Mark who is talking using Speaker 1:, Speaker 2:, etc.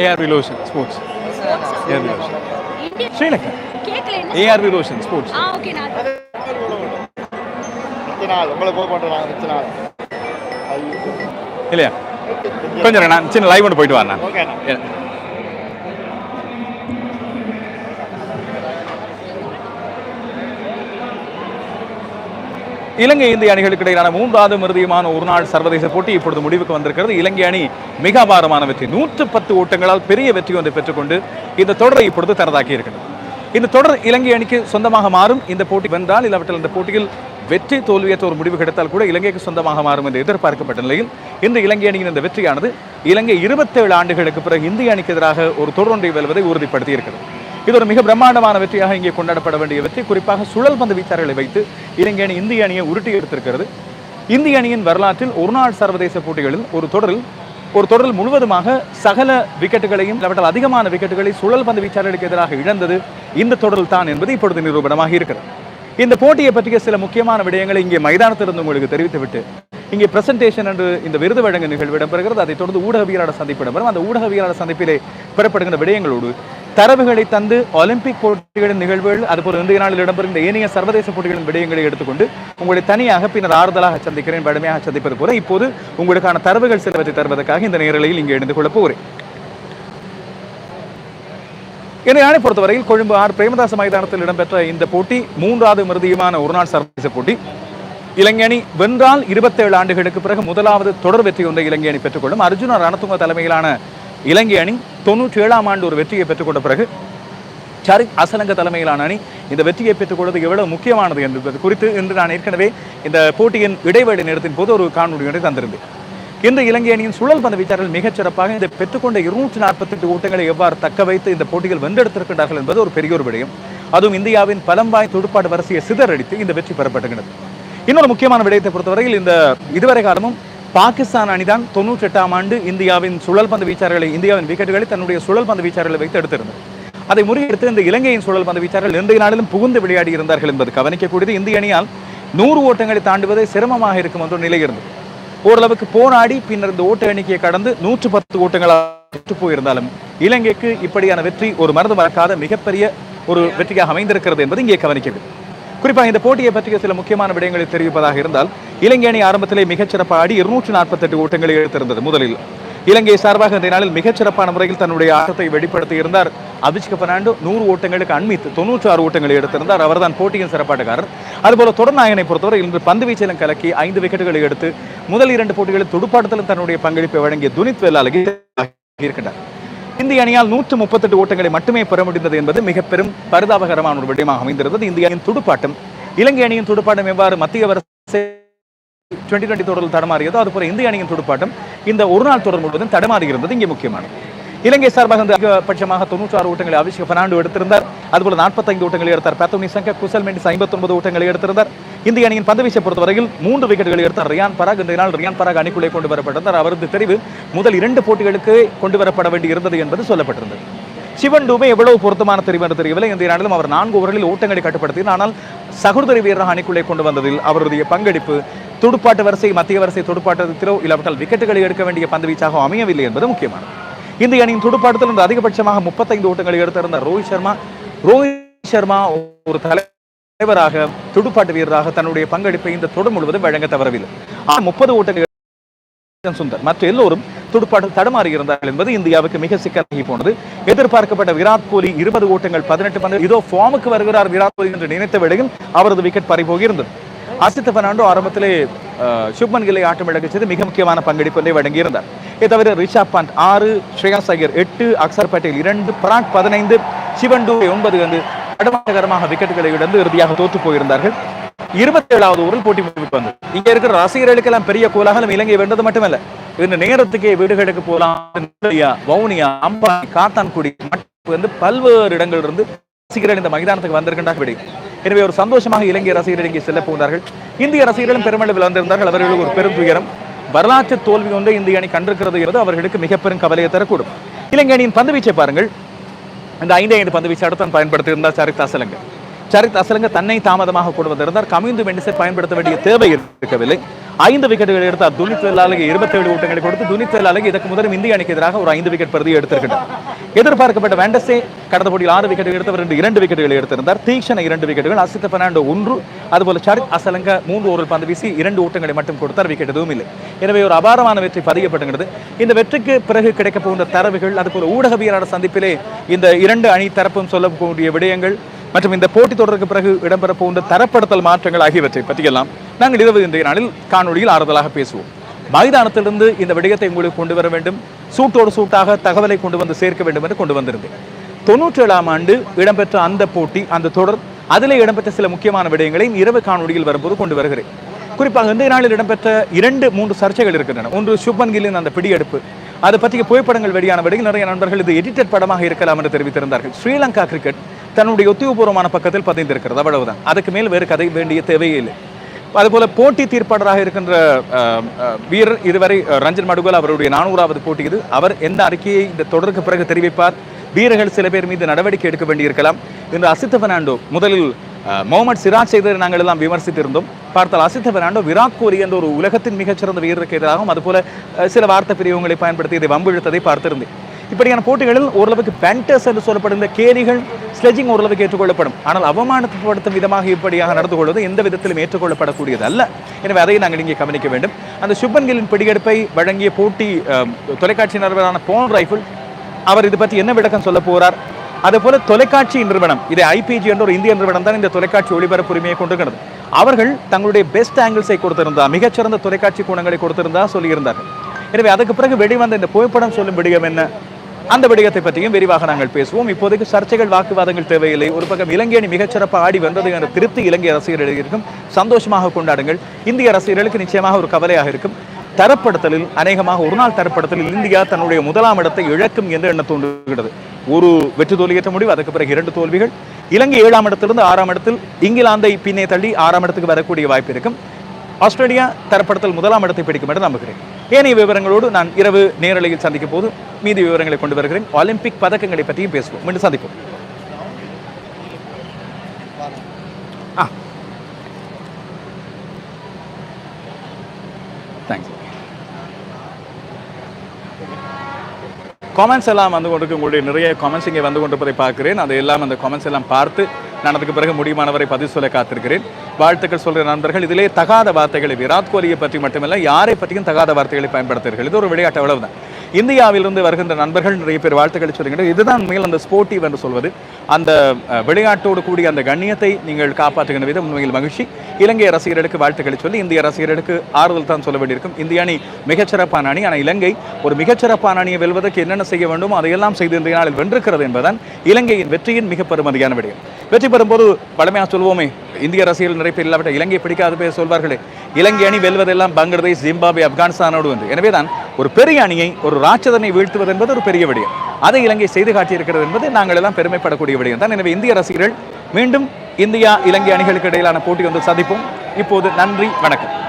Speaker 1: ARV Loshan sports ARV Loshan Sri Lanka
Speaker 2: கேக்கல என்ன
Speaker 1: ARV Loshan sports இல்லையா கொஞ்சம் நான் சின்ன லைவ் ஒன்று போயிட்டு வரேன் இலங்கை இந்திய அணிகளுக்கு இடையிலான மூன்றாவது மிருதியமான ஒருநாள் சர்வதேச போட்டி இப்பொழுது முடிவுக்கு வந்திருக்கிறது. இலங்கை அணி மிக அபாரமான வெற்றி. நூற்று பத்து ஓட்டங்களால் பெரிய வெற்றி ஒன்றை பெற்றுக்கொண்டு இந்த தொடரை இப்பொழுது தனதாக்கி இருக்கிறது. இந்த தொடர் இலங்கை அணிக்கு சொந்தமாக மாறும் இந்த போட்டி வென்றால் இல்லாவிட்டால் இந்த போட்டியில் வெற்றி தோல்வியற்ற ஒரு முடிவு கிடைத்தால் கூட இலங்கைக்கு சொந்தமாக மாறும் என்று எதிர்பார்க்கப்பட்ட நிலையில் இந்த இலங்கை அணியின் இந்த வெற்றியானது இலங்கை இருபத்தேழு ஆண்டுகளுக்கு பிறகு இந்திய அணிக்கு எதிராக ஒரு தொடரொன்றை வெல்வதை உறுதிப்படுத்தி இருக்கிறது இது ஒரு மிக பிரம்மாண்டமான வெற்றியாக இங்கே கொண்டாடப்பட வேண்டிய வெற்றி. குறிப்பாக சுழல் பந்து வீச்சாளர்களை வைத்து இலங்கை அணி இந்திய அணியை உருட்டி எடுத்திருக்கிறது. இந்திய அணியின் வரலாற்றில் ஒருநாள் சர்வதேச போட்டிகளில் ஒரு தொடரில் ஒரு தொடரில் முழுவதுமாக சகல விக்கெட்டுகளையும் இல்லாவிட்டால் அதிகமான விக்கெட்டுகளை சுழல் பந்து வீச்சாளர்களுக்கு எதிராக இழந்தது இந்த தொடரில் தான் என்பது இப்பொழுது நிரூபணமாக இருக்கிறது. இந்த போட்டியை பற்றிய சில முக்கியமான விடயங்களை இங்கே மைதானத்திலிருந்து உங்களுக்கு தெரிவித்துவிட்டு இங்கே பிரசன்டேஷன் என்று இந்த விருது வழங்கு நிகழ்வு இடம்பெறுகிறது. அதைத் தொடர்ந்து ஊடகவியலாளர் சந்திப்பு இடம்பெறும் அந்த ஊடகவியலாளர் சந்திப்பிலே பெறப்படுகின்ற விடயங்களோடு தரவுகளை தந்து ஒலிம்பிக் போட்டிகளின் நிகழ்வுகள் அதுபோல் இந்திய நாளில் இடம்பெறுகின்ற ஏனைய சர்வதேச போட்டிகளின் விடயங்களை எடுத்துக்கொண்டு உங்களை தனியாக பின்னர் ஆறுதலாக சந்திக்கிறேன் வலிமையாக சந்திப்பது போல. இப்போது உங்களுக்கான தரவுகள் சிலவற்றை தருவதற்காக இந்த நேரலையில் இங்கே இணைந்து கொள்ளப் போகிறேன். என்னை பொறுத்தவரையில் கொழும்பு ஆர் பிரேமதாச மைதானத்தில் இடம்பெற்ற இந்த போட்டி மூன்றாவது மிருதியுமான ஒருநாள் சர்வதேச போட்டி. இலங்கை அணி வென்றால் இருபத்தேழு ஆண்டுகளுக்கு பிறகு முதலாவது தொடர் வெற்றி ஒன்றை இலங்கை அணி பெற்றுக்கொள்ளும். அர்ஜுனா ரணத்துங்க தலைமையிலான இலங்கை அணி தொண்ணூற்றி ஏழாம் ஆண்டு ஒரு வெற்றியை பெற்றுக்கொண்ட பிறகு சரித் அசலங்க தலைமையிலான அணி இந்த வெற்றியை பெற்றுக்கொள்வது எவ்வளவு முக்கியமானது என்பது குறித்து இன்று நான் ஏற்கனவே இந்த போட்டியின் இடைவேளை நேரத்தின் போது ஒரு காணொலி ஒன்றை தந்திருந்தேன். இந்த இலங்கை அணியின் சுழல் பந்து வீச்சாளர்கள் மிகச்சிறப்பாக இந்த பெற்றுக்கொண்ட இருநூற்றி நாற்பத்தெட்டு ஓட்டங்களை எவ்வாறு தக்க வைத்து இந்த போட்டிகள் வென்றெடுத்திருக்கின்றார்கள் என்பது ஒரு பெரிய ஒரு விடயம். அதுவும் இந்தியாவின் பலம்பாய் துடுப்பாட்டு வரிசையை சிதறடித்து இந்த வெற்றி பெறப்பட்டுகிறது இன்னொரு முக்கியமான விடயத்தை பொறுத்தவரையில் இந்த இதுவரை காலமும் பாகிஸ்தான் அணிதான் தொண்ணூற்றி எட்டாம் ஆண்டு இந்தியாவின் சுழல் பந்து வீச்சாரர்களை இந்தியாவின் விக்கெட்டுகளை தன்னுடைய சுழல் பந்து வீச்சாரர்களை வைத்து எடுத்திருந்தது. அதை முறியெடுத்து இந்த இலங்கையின் சுழல் பந்து வீச்சாரர்கள் இன்றைய நாளிலும் புகுந்து விளையாடி இருந்தார்கள் என்பது கவனிக்கக்கூடியது. இந்திய அணியால் நூறு ஓட்டங்களை தாண்டுவதே சிரமமாக இருக்கும் என்ற ஒரு நிலை இருந்தது. ஓரளவுக்கு போராடி பின்னர் இந்த ஓட்ட எண்ணிக்கையை கடந்து நூற்று பத்து ஓட்டங்களாக போயிருந்தாலும் இலங்கைக்கு இப்படியான வெற்றி ஒரு மருந்து மறக்காத மிகப்பெரிய ஒரு வெற்றியாக அமைந்திருக்கிறது என்பது இங்கே கவனிக்கிறது குறிப்பாக இந்த போட்டியை பற்றிய சில முக்கியமான விடயங்களை தெரிவிப்பதாக இருந்தால் இலங்கை அணி ஆரம்பத்திலே மிகச்சிறப்பாக ஆடி இருநூற்று நாற்பத்தெட்டு ஓட்டங்களை எடுத்திருந்தது முதலில். இலங்கை சார்பாக இந்த நாளில் மிகச்சிறப்பான முறையில் தன்னுடைய ஆட்டத்தை வெளிப்படுத்தி இருந்தார் அபிஷேக பெர்னாண்டோ நூறு ஓட்டங்களுக்கு அண்மித்து தொண்ணூற்றி ஆறு ஓட்டங்களை எடுத்திருந்தார். அவர்தான் போட்டியின் சிறப்பாட்டக்காரர். அதுபோல தொடர்நாயகனை பொறுத்தவரை இன்று பந்து வீச்சிலும் கலக்கி ஐந்து விக்கெட்டுகளை எடுத்து முதல் இரண்டு போட்டிகளில் துடுப்பாட்டத்திலும் தன்னுடைய பங்களிப்பை வழங்கிய துனித் வெல்லாலகி இருக்கின்றார் இந்திய அணியால் நூற்று முப்பத்தெட்டு ஓட்டங்களை மட்டுமே பெற முடிந்தது என்பது மிக பெரும் பரிதாபகரமான ஒரு விடயமாக அமைந்திருந்தது. இந்திய அணியின் துடுப்பாட்டம் இலங்கை அணியின் துடுப்பாட்டம் எவ்வாறு மத்திய வரிசை டுவெண்டி டுவெண்டி தொடரில் தடமாறியதோ அதுபோல இந்திய அணியின் துடுப்பாட்டம் இந்த ஒரு நாள் தொடர் முழுவதும் தடமாறி இருந்தது இங்கே முக்கியமானது. இலங்கை சார்பாக வந்து அதிகபட்சமாக தொண்ணூற்றி ஆறு ஓட்டங்களை அபிஷேக் பெர்னாண்டோ எடுத்திருந்தார். அதுபோல நாற்பத்தைந்து ஓட்டங்களை எடுத்தார். பேத்தோனி சங்க குசல் மெண்டிஸ் ஐம்பத்தொன்பது ஓட்டங்களை எடுத்திருந்தார். இந்திய அணியின் பந்துவீச்சை பொறுத்தவரையில் மூன்று விக்கெட்டுகளை எடுத்தார். ரியான் பராக் இந்த நாள் ரியான் பராக் அணிக்குள்ளே கொண்டு வரப்பட்டிருந்தார். அவரது தெரிவு முதல் இரண்டு போட்டிகளுக்கு கொண்டு வரப்பட வேண்டி இருந்தது என்பது சொல்லப்பட்டிருந்தது. சிவன் டூபே எவ்வளவு பொருத்தமான தெரிவு என்று தெரியவில்லை. இந்த நாளிலும் அவர் நான்கு ஓவர்களில் ஓட்டங்களை கட்டுப்படுத்தினார். ஆனால் சகோதரி வீரராக அணிக்குள்ளே கொண்டு வந்ததில் அவருடைய பங்களிப்பு துடுப்பாட்ட வரிசை மத்திய வரிசை துடுப்பாட்டத்திலோ இல்லாவிட்டால் விக்கெட்டுகளை எடுக்க வேண்டிய பந்துவீச்சாக அமையவில்லை என்பது முக்கியமானது. இந்திய அணியின் துடுப்பாட்டத்தில் இருந்து அதிகபட்சமாக முப்பத்தைந்து ஓட்டங்களை எடுத்திருந்த ரோஹித் சர்மா ரோஹித் சர்மா ஒரு தலைவராக துடுப்பாட்டு வீரராக தன்னுடைய பங்களிப்பை இந்த தொடர் முழுவதும் வழங்க தவறவில்லை. ஆனால் முப்பது ஓட்டங்கள் சுந்தர் மற்ற எல்லோரும் துடுப்பாட்டு தடுமாறி இருந்தார்கள் என்பது இந்தியாவுக்கு மிக சிக்கலாகி போனது. எதிர்பார்க்கப்பட்ட விராட் கோலி இருபது ஓட்டங்கள் பதினெட்டு பந்து இதோ ஃபார்முக்கு வருகிறார் விராட் கோலி என்று நினைத்த வேளையில் அவரது விக்கெட் பறிபோகியிருந்தது. அசித் பெர்னாண்டோ ஆரம்பத்திலே சுப்மன் கில்லை ஆட்டம் செய்து மிக முக்கியமான பங்களிப்பை வழங்கியிருந்தார். இதை தவிர ரிஷப் பண்ட் ஆறு ஸ்ரேயாஸ் ஐயர் எட்டு அக்சர் பட்டேல் இரண்டு பராக் பதினைந்து சிவன் டூபே ஒன்பது வந்து கடமாட்டகரமாக விக்கெட்டுகளை இழந்து இறுதியாக தோற்று போயிருந்தார்கள். இருபத்தி ஏழாவது ஓவரில் போட்டி முடிவுக்கு வந்தது. இங்க இருக்கிற ரசிகர்களுக்கெல்லாம் பெரிய கோலாகலம் இலங்கை வென்றது மட்டுமல்ல. இந்த நேரத்துக்கே வீடுகளுக்கு போலாம் வவுனியா அம்பானி காத்தான்குடி வந்து பல்வேறு இடங்களில் இருந்து ரசிகர்கள் இந்த மைதானத்துக்கு வந்திருக்கின்றார்கள். விடை எனவே ஒரு சந்தோஷமாக இலங்கை ரசிகர்கள் இங்கே செல்ல போகிறார்கள். இந்திய ரசிகர்களும் பெருமளவில் வந்திருந்தார்கள் அவர்களுக்கு ஒரு பெரும் துயரம். வரலாற்று தோல்வி ஒன்றை இந்திய அணி கண்டிருக்கிறது என்பது அவர்களுக்கு மிக பெரும் கவலையை தரக்கூடும். இலங்கை அணியின் பந்து வீச்சை பாருங்கள். இந்த ஐந்து ஐந்து பந்துவீச்சை அடுத்தான் பயன்படுத்தி இருந்தார் அசலங்க. சரித் அசலங்க தன்னை தாமதமாக கொண்டு வந்திருந்தார். கமிந்து மெண்டிஸை பயன்படுத்த வேண்டிய தேவை இருக்கவில்லை. ஐந்து விக்கெட்டுகள் எடுத்தார். துனித் வெள்ளாளுக்கு இருபத்தேழு ஓட்டங்களை கொடுத்து துனித் வெள்ளாளுக்கு இதற்கு முதலும் இந்திய அணிக்கு எதிராக ஒரு ஐந்து விக்கெட் பிரதியை எடுத்திருக்கிறார் எதிர்பார்க்கப்பட்ட வேண்டஸே கடந்த போட்டியில் ஆறு விக்கெட்டுகள் எடுத்தவர் ரெண்டு இரண்டு விக்கெட்டுகள் எடுத்திருந்தார். தீக்ஷண இரண்டு விக்கெட்டுகள் அசித் பெர்னாண்டோ ஒன்று அதுபோல சரித் அசலங்க மூன்று ஓவரில் பந்து வீசி இரண்டு ஓட்டங்களை மட்டும் கொடுத்தார் விக்கெட் எதுவும் இல்லை. எனவே ஒரு அபாரமான வெற்றி பதியப்படுகிறது இந்த வெற்றிக்கு பிறகு கிடைக்க போகின்ற தரவுகள் அதுபோல ஊடகவியலாளர் சந்திப்பிலே இந்த இரண்டு அணி தரப்பும் சொல்லக்கூடிய விடயங்கள் மற்றும் இந்த போட்டி தொடருக்கு பிறகு இடம்பெற போகின்ற தரப்படுத்தல் மாற்றங்கள் ஆகியவற்றை பற்றியெல்லாம் நாங்கள் இருபது இன்றைய நாளில் காணொலியில் ஆறுதலாக பேசுவோம். மைதானத்திலிருந்து இந்த விடயத்தை உங்களுக்கு கொண்டு வர வேண்டும். சூட்டோடு சூட்டாக தகவலை கொண்டு வந்து சேர்க்க வேண்டும் என்று கொண்டு வந்திருந்தேன். தொண்ணூற்றி ஏழாம் ஆண்டு இடம்பெற்ற அந்த போட்டி அந்த தொடர் அதிலே இடம்பெற்ற சில முக்கியமான விடயங்களையும் இரவு காணொளியில் வரும்போது கொண்டு வருகிறேன். குறிப்பாக இந்த நாளில் இடம்பெற்ற இரண்டு மூன்று சர்ச்சைகள் இருக்கின்றன. ஒன்று சுப்மன் கில்லின் அந்த பிடியெடுப்பு. அது பற்றிய புகைப்படங்கள் வெளியான விடையில் நிறைய நண்பர்கள் இது எடிட்டட் படமாக இருக்கலாம் என்று தெரிவித்திருந்தார்கள். ஸ்ரீலங்கா கிரிக்கெட் தன்னுடைய உத்தியோகபூர்வமான பக்கத்தில் பதிந்திருக்கிறது. அவ்வளவுதான். அதுக்கு மேல் வேறு கதை வேண்டிய தேவையே இல்லை. அதுபோல போட்டி தீர்ப்பாளராக இருக்கின்ற வீரர் இதுவரை ரஞ்சன் மடுகோல் அவருடைய நானூறாவது போட்டி இது. அவர் எந்த அறிக்கையை இந்த தொடருக்கு பிறகு தெரிவிப்பார்? வீரர்கள் சில பேர் மீது நடவடிக்கை எடுக்க வேண்டியிருக்கலாம். இன்று அசித்த பெர்னாண்டோ முதலில் முகமது சிராஜ் செய்ததை நாங்கள் எல்லாம் விமர்சித்திருந்தோம். பார்த்தால் அசித்த பெர்னாண்டோ விராட் கோலி என்ற ஒரு உலகத்தின் மிகச்சிறந்த வீரருக்கு எதிராகவும் அதுபோல சில வார்த்தை பிரிவுகளை பயன்படுத்தி இதை வம்பிழுத்ததை பார்த்திருந்தேன். இப்படியான போட்டிகளில் ஓரளவுக்கு பேண்டர்ஸ் என்று சொல்லப்படுகிற கேலிகள் ஸ்லெஜிங் ஓரளவுக்கு ஏற்றுக்கொள்ளப்படும். ஆனால் அவமானப்படுத்தும் விதமாக இப்படியாக நடந்து கொள்வது எந்த விதத்திலும் ஏற்றுக்கொள்ளப்படக்கூடியது அல்ல எனவே அதை நாங்கள் இங்கே கவனிக்க வேண்டும். அந்த சுப்பன்கிலின் பிடியெடுப்பை வழங்கிய போட்டி தொலைக்காட்சி நிறுவனமான போன் ரைஃபிள் அவர் இது பற்றி என்ன விளக்கம் சொல்ல போகிறார்? அதேபோல தொலைக்காட்சி நிறுவனம் இதை ஐபிஜி என்ற ஒரு இந்திய நிறுவனம் தான் இந்த தொலைக்காட்சி ஒளிபரப்பு உரிமையை கொண்டிருக்கிறது அவர்கள் தங்களுடைய பெஸ்ட் ஆங்கிள்ஸை கொடுத்திருந்தா மிகச்சிறந்த தொலைக்காட்சி கோணங்களை கொடுத்திருந்தா சொல்லியிருந்தார்கள். எனவே அதுக்கு பிறகு வெளிவந்த இந்த புகைப்படம் சொல்லும் விடியம் என்ன? அந்த விடயத்தை பற்றியும் விரிவாக நாங்கள் பேசுவோம். இப்போதைக்கு சர்ச்சைகள் வாக்குவாதங்கள் தேவையில்லை. ஒரு பக்கம் இலங்கை அணி மிகச்சிறப்பாக ஆடி வந்தது என்ற திருப்தி இலங்கை அரசியலிருக்கும் இருக்கும். சந்தோஷமாக கொண்டாடுங்கள். இந்திய அரசியலுக்கு நிச்சயமாக ஒரு கவலையாக இருக்கும். தரப்படுத்தலில் அநேகமாக ஒரு நாள் தரப்படுத்தலில் இந்தியா தன்னுடைய முதலாம் இடத்தை இழக்கும் என்று எண்ண தோன்றுகிறது. ஒரு வெற்றி தோல்வியற்ற முடிவு அதுக்கு பிறகு இரண்டு தோல்விகள். இலங்கை ஏழாம் இடத்திலிருந்து ஆறாம் இடத்தில் இங்கிலாந்தை பின்னே தள்ளி ஆறாம் இடத்துக்கு வரக்கூடிய வாய்ப்பு இருக்கும். ஆஸ்திரேலியா தரப்படுத்தல் முதலாம் இடத்தை பிடிக்கும் என்று நம்புகிறேன். ஏனைய விவரங்களோடு நான் இரவு நேரலையில் சந்திக்கும் போது மீதி விவரங்களை கொண்டு வருகிறேன். ஒலிம்பிக் பதக்கங்களை பற்றியும் பேசுவோம். மீண்டும் சந்திப்போம். ஆ. தேங்க்ஸ் காமெண்ட்ஸ் எல்லாம் வந்து கொண்டு உங்களுடைய நிறைய காமெண்ட்ஸ் இங்கே வந்து கொண்டிருப்பதை பார்க்கிறேன். அதை எல்லாம் அந்த காமெண்ட்ஸ் எல்லாம் பார்த்து நான் அதுக்கு பிறகு முடியுமானவரை பதிவு சொல்ல காத்திருக்கிறேன். வாழ்த்துக்கள் சொல்கிற நண்பர்கள். இதிலே தகாத வார்த்தைகளை விராட் கோலியை பற்றி மட்டுமல்ல யாரை பற்றியும் தகாத வார்த்தைகளை பயன்படுத்துகிறீர்கள். இது ஒரு விளையாட்டு அவ்வளவுதான். இந்தியாவிலிருந்து வருகின்ற நண்பர்கள் நிறைய பேர் வாழ்த்துக்களை சொல்லுங்கள் இதுதான் மேல் அந்த ஸ்போர்ட்டிவ் என்று சொல்வது. அந்த விளையாட்டோடு கூடிய அந்த கண்ணியத்தை நீங்கள் காப்பாற்றுகின்ற விதம் உண்மையில் மகிழ்ச்சி. இலங்கை ரசிகர்களுக்கு வாழ்த்துக்களை சொல்லி இந்திய ரசிகர்களுக்கு ஆறுதல் தான் சொல்ல வேண்டியிருக்கும். இந்திய அணி மிகச்சிறப்பான அணி. ஆனால் இலங்கை ஒரு மிகச்சிறப்பான அணியை வெல்வதற்கு என்னென்ன செய்ய வேண்டுமோ அதையெல்லாம் செய்து இந்திய நாளில் வென்றிருக்கிறது என்பதுதான் இலங்கையின் வெற்றியின் மிக பெருமதியான விடயம். வெற்றி பெறும்போது பழமையாக சொல்வோமே இந்திய ரசிகர்கள் நிறைய பேர் இல்லாவிட்ட இலங்கை பிடிக்காத பேர் சொல்வார்களே. இலங்கை அணி வெல்வதெல்லாம் பங்களாதேஷ் ஜிம்பாபே ஆப்கானிஸ்தானோடு என்று எனவேதான் ஒரு பெரிய அணியை ஒரு ராட்சதனை வீழ்த்துவது என்பது ஒரு பெரிய விடயம். அதை இலங்கை செய்து காட்டியிருக்கிறது என்பது நாங்கள் எல்லாம் பெருமைப்படக்கூடிய விடயம் தான் எனவே இந்திய ரசிகர்கள் மீண்டும் இந்தியா இலங்கை அணிகளுக்கு இடையிலான போட்டி வந்து சந்திப்போம். இப்போது நன்றி வணக்கம்.